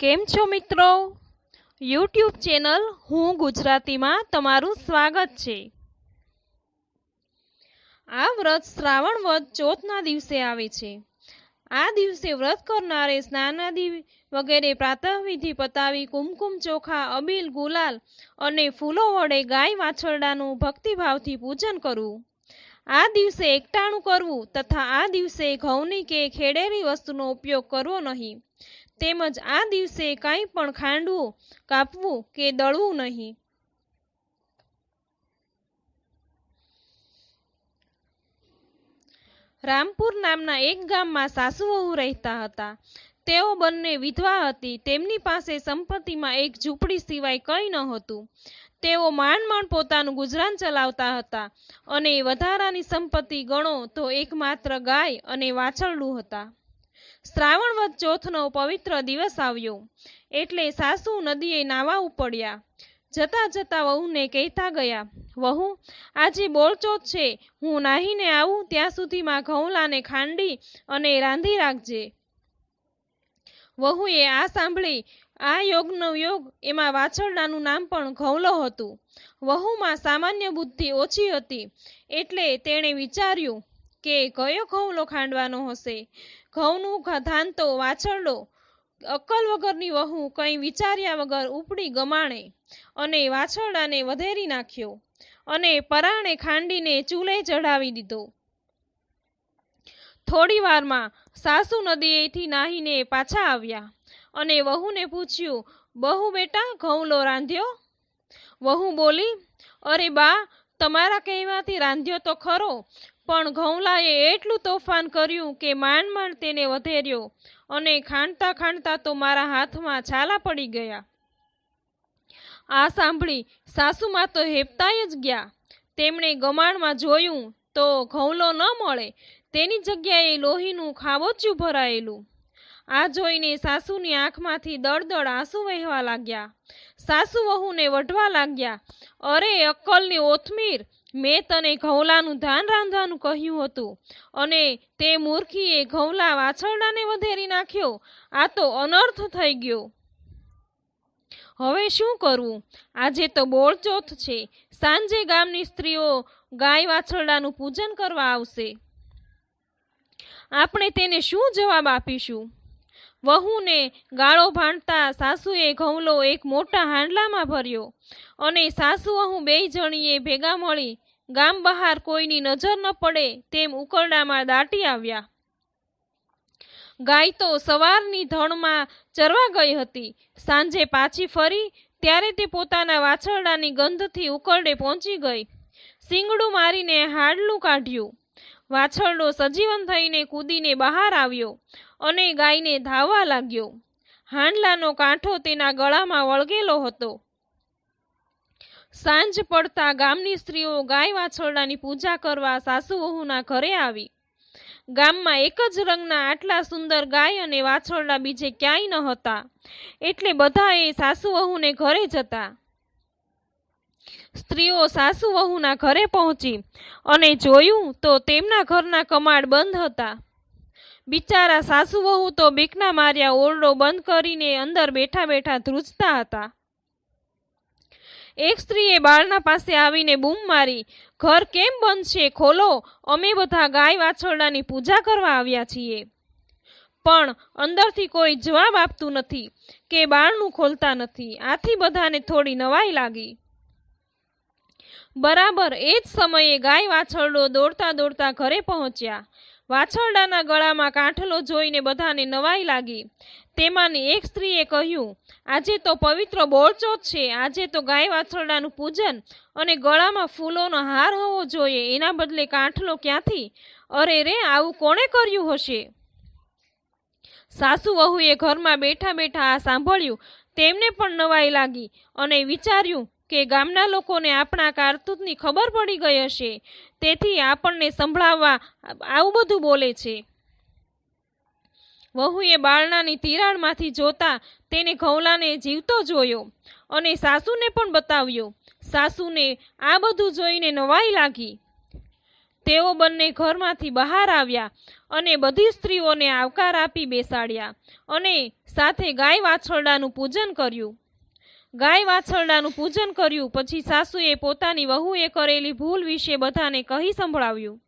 કેમ છો મિત્રો? યુટ્યુબ ચેનલ હું ગુજરાતીમાં તમારું સ્વાગત છે. આ વ્રત શ્રાવણ વ્રત ચોથના દિવસે આવે છે. આ દિવસે વ્રત કરનારે સ્નાનાદિ વગેરે પ્રાતઃવિધિ પતાવી કુમકુમ ચોખા, અબીલ, ગુલાલ અને ફૂલો વડે ગાય વાછરડાનું ભક્તિભાવથી પૂજન કરવું. આ દિવસે એકટાણું કરવું તથા આ દિવસે ઘઉંની કે ખેડેલી વસ્તુનો ઉપયોગ કરવો નહીં. તેમજ આ દિવસે કંઈ પણ ખાંડવું, કાપવું કે દળવું નહીં. રામપુર નામના એક ગામમાં સાસુ રહેતા હતા. તેઓ બંને વિધવા હતી. તેમની પાસે સંપત્તિમાં એક ઝૂંપડી સિવાય કંઈ હતું. તેઓ માંડ માંડ પોતાનું ગુજરાન ચલાવતા હતા અને વધારાની સંપત્તિ ગણો તો એકમાત્ર ગાય અને વાછરડું હતા. શ્રાવણ વદ ચોથનો પવિત્ર દિવસ આવ્યો એટલે સાસુ નદીએ નાવા ઉપડ્યા. જતા જતા વહુને કહેતા ગયા, વહુ, આજે બોળચોથ છે. હું નાહીને આવું ત્યાં સુધીમાં ઘઉંલાને ખાંડી અને રાંધી રાખજે. વહુએ આ સાંભળી આ યોગનો યોગ એમાં વાછરડાનું નામ પણ ઘઉલો હતું. વહુમાં સામાન્ય બુદ્ધિ ઓછી હતી એટલે તેણે વિચાર્યું કે કયો ઘઉંલો ખાંડવાનો હશે? ઘઉંનું ધાન તો વાછરડો, અક્કલ વગરની વહુ કંઈ વિચાર્યા વગર ઉપડી ગમાણે અને વાછરડાને વધેરી નાખ્યો અને પરાણે ખાંડીને ચૂલે ચઢાવી દીધો. થોડી વારમાં સાસુ નદીએથી નાહીને પાછા આવ્યા. અને વહુને પૂછ્યું, બહુ બેટા ઘઉંલો રાંધ્યો? વહુ બોલી, અરે બા, તમારા કહેવાથી રાંધ્યો તો ખરો, પણ ઘઉંલાએ એટલું તોફાન કર્યું કે માંડ માંડ તેને વધેર્યો અને ખાંડતા ખાંડતા તો મારા હાથમાં છાલા પડી ગયા. આ સાંભળી, સાસુમાં તો હેપતાય જ ગયા. તેમણે ગમાણમાં જોયું તો ઘઉંલો ન મળે. તેની જગ્યાએ લોહીનું ખાબોચિયું ભરાયેલું. આ જોઈને સાસુની આંખમાંથી દળદળ આંસુ વહેવા લાગ્યા. સાસુ વહુને વઢવા લાગ્યા. અરે, અક્કલની ઓથમીર! મેં તને ઘઉલાનું ધાન રાંધવાનું કહ્યું હતું અને તે મૂર્ખીએ ઘઉલા વાછરડાને વધેરી નાખ્યો. આ તો અનર્થ થઈ ગયો. હવે શું કરવું? આજે તો બોળચોથ છે. સાંજે ગામની સ્ત્રીઓ ગાય વાછરડાનું પૂજન કરવા આવશે. આપણે તેને શું જવાબ આપીશું? વહુને ગાળો ભાંડતા સાસુએ ઘઉંલો એક મોટા હાંડલામાં ભર્યો અને સાસુ વહુ બે જણીએ ભેગા મળી ગામ બહાર કોઈની નજર ન પડે તેમ ઉકરડામાં દાટી આવ્યા. ગાય તો સવારની ધણમાં ચરવા ગઈ હતી. સાંજે પાછી ફરી ત્યારે તે પોતાના વાછરડાની ગંધથી ઉકરડે પહોંચી ગઈ. સિંગડું મારીને હાડલું કાઢ્યું. વાછરડો સજીવન થઈને કૂદીને બહાર આવ્યો અને ગાયને ધાવવા લાગ્યો. હાંડલાનો કાંઠો તેના ગળામાં વળગેલો હતો. સાંજ પડતા ગામની સ્ત્રીઓ ગાય વાછરડાની પૂજા કરવા સાસુ વહુના ઘરે આવી. ગામમાં એક જ રંગના આટલા સુંદર ગાય અને વાછરડા બીજે ક્યાંય ન હતા. એટલે બધાએ સાસુ વહુને ઘરે જતા. સ્ત્રીઓ સાસુ વહુના ઘરે પહોંચી અને જોયું તો તેમના ઘરના કમાડ બંધ હતા. બિચારા સાસુ વહુ તો બીકના માર્યા ઓરડો બંધ કરીને અંદર બેઠા બેઠા ધ્રુજતા હતા. એક સ્ત્રીએ બાળના પાસે આવીને બૂમ મારી, ઘર કેમ બંધ છે? ખોલો, અમે બધા ગાય વાછરડાની પૂજા કરવા આવ્યા છીએ. પણ અંદરથી કોઈ જવાબ આપતું નથી કે બાળનું ખોલતા નથી. આથી બધાને થોડી નવાઈ લાગી. બરાબર, એ જ સમયે ગાય વાછરડો દોડતા દોડતા ઘરે પહોંચ્યા. વાછરડાના ગળામાં કાંઠલો જોઈને બધાને નવાઈ લાગી. તેમાંની એક સ્ત્રીએ કહ્યું, આજે તો પવિત્ર બોળચોથ છે. આજે તો ગાય વાછરડાનું પૂજન અને ગળામાં ફૂલોનો હાર હોવો જોઈએ. એના બદલે કાંઠલો ક્યાંથી? અરે રે, આવું કોણે કર્યું હશે? સાસુ વહુએ ઘરમાં બેઠા બેઠા આ સાંભળ્યું. તેમને પણ નવાઈ લાગી અને વિચાર્યું કે ગામના લોકોને આપણા કારતૂતની ખબર પડી ગઈ હશે. તેથી આપણને સંભળાવવા આવું બધું બોલે છે. વહુએ બારણાની તિરાડમાંથી જોતા તેને ઘઉલાને જીવતો જોયો અને સાસુને પણ બતાવ્યો. સાસુને આ બધું જોઈને નવાઈ લાગી. તેઓ બંને ઘરમાંથી બહાર આવ્યા અને બધી સ્ત્રીઓને આવકાર આપી બેસાડ્યા અને સાથે ગાય વાછરડાનું પૂજન કર્યું. ગાય વાછરડાનું પૂજન કર્યું, પછી સાસુએ પોતાની વહુએ કરેલી ભૂલ વિશે બધાને કહી સંભળાવ્યું.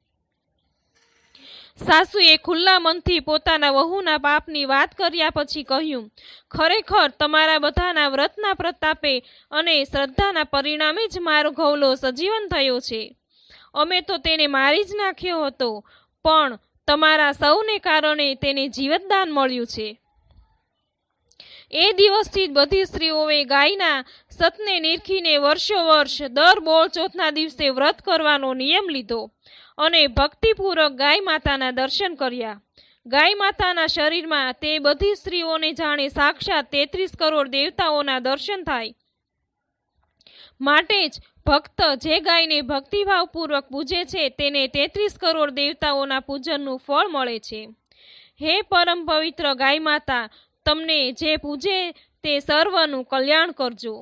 સાસુએ ખુલ્લા મનથી પોતાના વહુના પાપની વાત કર્યા પછી કહ્યું, ખરેખર તમારા બધાના વ્રતના પ્રતાપે અને શ્રદ્ધાના પરિણામે જ મારો ઘવલો સજીવન થયો છે. અમે તો તેને મારી જ નાખ્યો હતો, પણ તમારા સૌને કારણે તેને જીવતદાન મળ્યું છે. એ દિવસથી બધી સ્ત્રીઓએ ગાયના સતને નિરખીને વર્ષો વર્ષ દર બોળ ચોથના દિવસે વ્રત કરવાનો નિયમ લીધો અને ભક્તિપૂર્વક ગાય માતાના દર્શન કર્યા. ગાય માતાના શરીરમાં તે બધી સ્ત્રીઓને જાણે સાક્ષાત તેત્રીસ કરોડ દેવતાઓના દર્શન થાય. માટે જ ભક્ત જે ગાયને ભક્તિભાવપૂર્વક પૂજે છે તેને તેત્રીસ કરોડ દેવતાઓના પૂજનનું ફળ મળે છે. હે પરમ પવિત્ર ગાય માતા તમને જે પૂજે તે સર્વનું કલ્યાણ કરજો.